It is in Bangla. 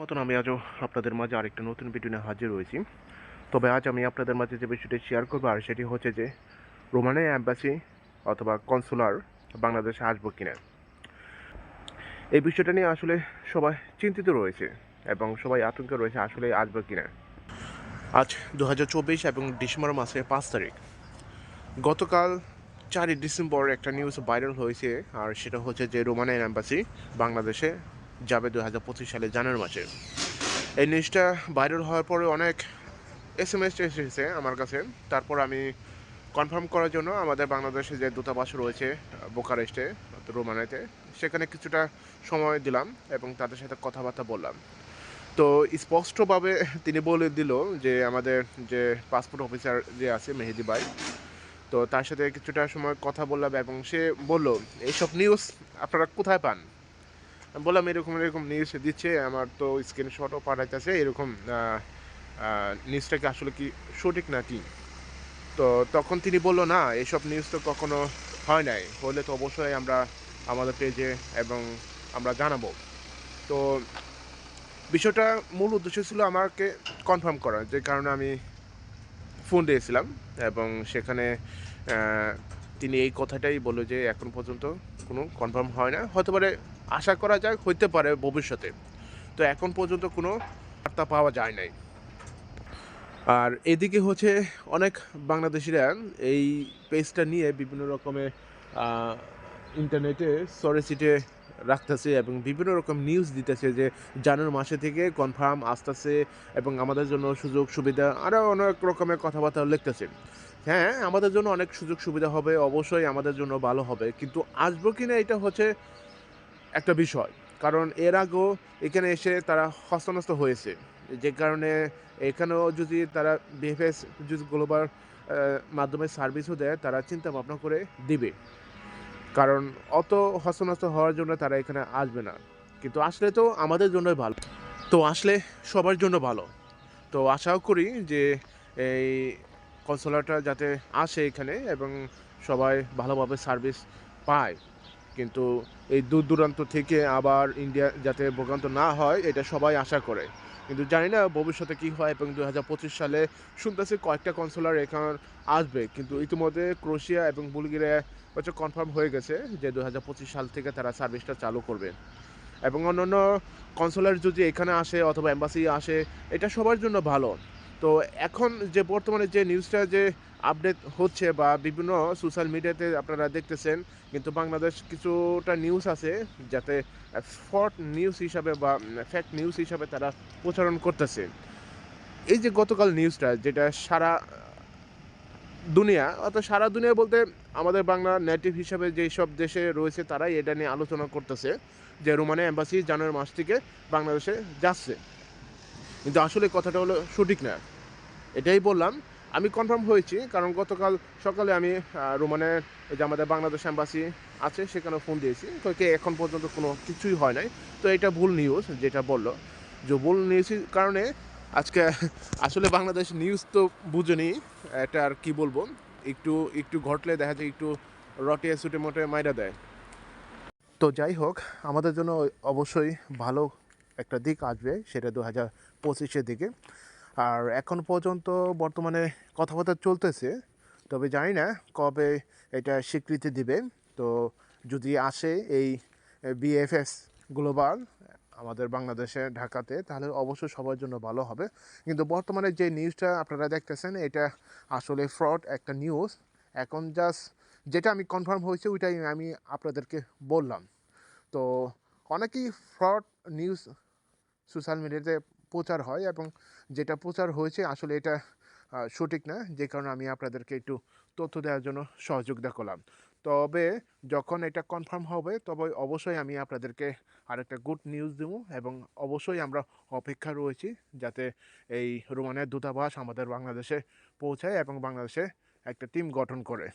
মতন আমি আজও আপনাদের মাঝে আরেকটা নতুন ভিডিও নিয়ে হাজির হয়েছি। তবে আজ আমি আপনাদের মাঝে যে বিষয়টি শেয়ার করব, আর সেটি হচ্ছে যে রোমানের অ্যাম্বাসি অথবা কনসুলার বাংলাদেশে আসব কিনা। এই বিষয়টা নিয়ে আসলে সবাই চিন্তিত রয়েছে এবং সবাই আতঙ্কে রয়েছে আসলে আসবে কিনা। আজ দু হাজার চব্বিশ এবং ডিসেম্বর মাসের পাঁচ তারিখ। গতকাল চারই ডিসেম্বর একটা নিউজ ভাইরাল হয়েছে, আর সেটা হচ্ছে যে রোমানের অ্যাম্বাসি বাংলাদেশে যাবে দু হাজার পঁচিশ সালে জানুয়ারি মাসে। এই নিউজটা ভাইরাল হওয়ার পরে অনেক এস এম এস এসেছে আমার কাছে। তারপর আমি কনফার্ম করার জন্য আমাদের বাংলাদেশে যে দূতাবাস রয়েছে বোকারেস্টে রোমানেতে সেখানে কিছুটা সময় দিলাম এবং তাদের সাথে কথাবার্তা বললাম। তো স্পষ্টভাবে তিনি বলে দিল যে আমাদের যে পাসপোর্ট অফিসার যে আছে, মেহেদি ভাই, তো তার সাথে কিছুটা সময় কথা বললাম এবং সে বলল, এইসব নিউজ আপনারা কোথায় পান? বললাম, এরকম এরকম নিউজ দিচ্ছে, আমার তো স্ক্রিনশটও পাঠাইতেছে, এরকম নিউজটা কি আসলে কি সঠিক নাকি? তো তখন তিনি বলল, না, এসব নিউজ তো কখনো হয় নাই, হলে তো অবশ্যই আমরা আমাদের পেজে এবং আমরা জানাব। তো বিষয়টা মূল উদ্দেশ্য ছিল আমাকে কনফার্ম করা যে কারণে আমি ফোন দিয়েছিলাম এবং সেখানে তিনি এই কথাটাই বলল যে, এখন পর্যন্ত কোনো কনফার্ম হয় না। হতে পারে আশা করা যায়, হইতে পারে ভবিষ্যতে। তো এখন পর্যন্ত কোনো বার্তা পাওয়া যায় নাই। আর এদিকে হচ্ছে অনেক বাংলাদেশিরা এই পেজটা নিয়ে বিভিন্ন রকমের ইন্টারনেটে সরেসিটে রাখতেছে এবং বিভিন্ন রকম নিউজ দিতেছে যে জানুয়ারি মাসে থেকে কনফার্ম আসতেছে এবং আমাদের জন্য সুযোগ সুবিধা আরও অনেক রকমের কথাবার্তা লিখতেছে। হ্যাঁ আমাদের জন্য অনেক সুযোগ সুবিধা হবে, অবশ্যই আমাদের জন্য ভালো হবে। কিন্তু আসব কি না এটা হচ্ছে একটা বিষয়। কারণ এর আগেও এখানে এসে তারা হস্তনস্ত হয়েছে। যে কারণে এখানেও যদি তারা বিএফএস যদি গ্লোবাল মাধ্যমে সার্ভিসও দেয়, তারা চিন্তা ভাবনা করে দিবে। কারণ অত হস্তনস্ত হওয়ার জন্য তারা এখানে আসবে না। কিন্তু আসলে তো আমাদের জন্যই ভালো। তো আসলে সবার জন্য ভালো। তো আশাও করি যে এই কনসোলারটা যাতে আসে এখানে এবং সবাই ভালোভাবে সার্ভিস পায়। কিন্তু এই দূর দূরান্ত থেকে আবার ইন্ডিয়া যাতে ভোগান্ত না হয়, এটা সবাই আশা করে। কিন্তু জানি না ভবিষ্যতে কী হয় এবং দু হাজার পঁচিশ সালে শুনতেছি কয়েকটা কনসোলার এখানে আসবে। কিন্তু ইতিমধ্যে ক্রোশিয়া এবং বুলগেরিয়া হচ্ছে কনফার্ম হয়ে গেছে যে দু হাজার পঁচিশ সাল থেকে তারা সার্ভিসটা চালু করবে। এবং অন্যান্য কনসোলার যদি এখানে আসে অথবা এম্বাসি আসে, এটা সবার জন্য ভালো। তো এখন যে বর্তমানে যে নিউজটা যে আপডেট হচ্ছে বা বিভিন্ন সোশ্যাল মিডিয়াতে আপনারা দেখতেছেন, কিন্তু বাংলাদেশ কিছুটা নিউজ আছে যাতে ফট নিউজ হিসাবে বা ফ্যাক্ট নিউজ হিসাবে তারা প্রচারণ করতেছে। এই যে গতকাল নিউজটা যেটা সারা দুনিয়া, অর্থাৎ সারা দুনিয়া বলতে আমাদের বাংলা নেটিভ হিসাবে যেই সব দেশে রয়েছে তারাই এটা নিয়ে আলোচনা করতেছে যে রোমানে অ্যাম্বাসি জানুয়ারি মাস থেকে বাংলাদেশে যাচ্ছে। কিন্তু আসলে কথাটা হলো সঠিক না। এটাই বললাম। আমি কনফার্ম হয়েছি, কারণ গতকাল সকালে আমি রোমানের যে আমাদের বাংলাদেশ অ্যাম্বাসি আছে সেখানে ফোন দিয়েছি। তো কে এখন পর্যন্ত কোনো কিছুই হয় নাই। তো এটা ভুল নিউজ যেটা বলল। যে ভুল নিউজের কারণে আজকে, আসলে বাংলাদেশ নিউজ তো বুঝেনি। এটা আর কি বলব? একটু একটু ঘটলে দেখা যায় একটু রটে সুটে মোটে মাইরা দেয়। তো যাই হোক, আমাদের জন্য অবশ্যই ভালো একটা দিক আসবে সেটা দু হাজার পঁচিশের দিকে। আর এখন পর্যন্ত বর্তমানে কথাবার্তা চলতেছে, তবে জানি না কবে এটা স্বীকৃতি দিবে। তো যদি আসে এই বিএফএস গ্লোবাল আমাদের বাংলাদেশে, ঢাকাতে, তাহলে অবশ্যই সবার জন্য ভালো হবে। কিন্তু বর্তমানে যে নিউজটা আপনারা দেখতেছেন, এটা আসলে ফ্রড একটা নিউজ। এখন জাস্ট যেটা আমি কনফার্ম হয়েছে, ওইটাই আমি আপনাদেরকে বললাম। তো অনেকেই ফ্রড নিউজ সোশ্যাল মিডিয়াতে প্রচার হয় এবং যেটা প্রচার হয়েছে আসলে এটা সঠিক না, যে কারণে আমি আপনাদেরকে একটু তথ্য দেওয়ার জন্য সহযোগিতা করলাম। তবে যখন এটা কনফার্ম হবে, তবে অবশ্যই আমি আপনাদেরকে আরেকটা গুড নিউজ দেব এবং অবশ্যই আমরা অপেক্ষা রয়েছি যাতে এই রোমানের দূতাবাস আমাদের বাংলাদেশে পৌঁছায় এবং বাংলাদেশে একটা টিম গঠন করে।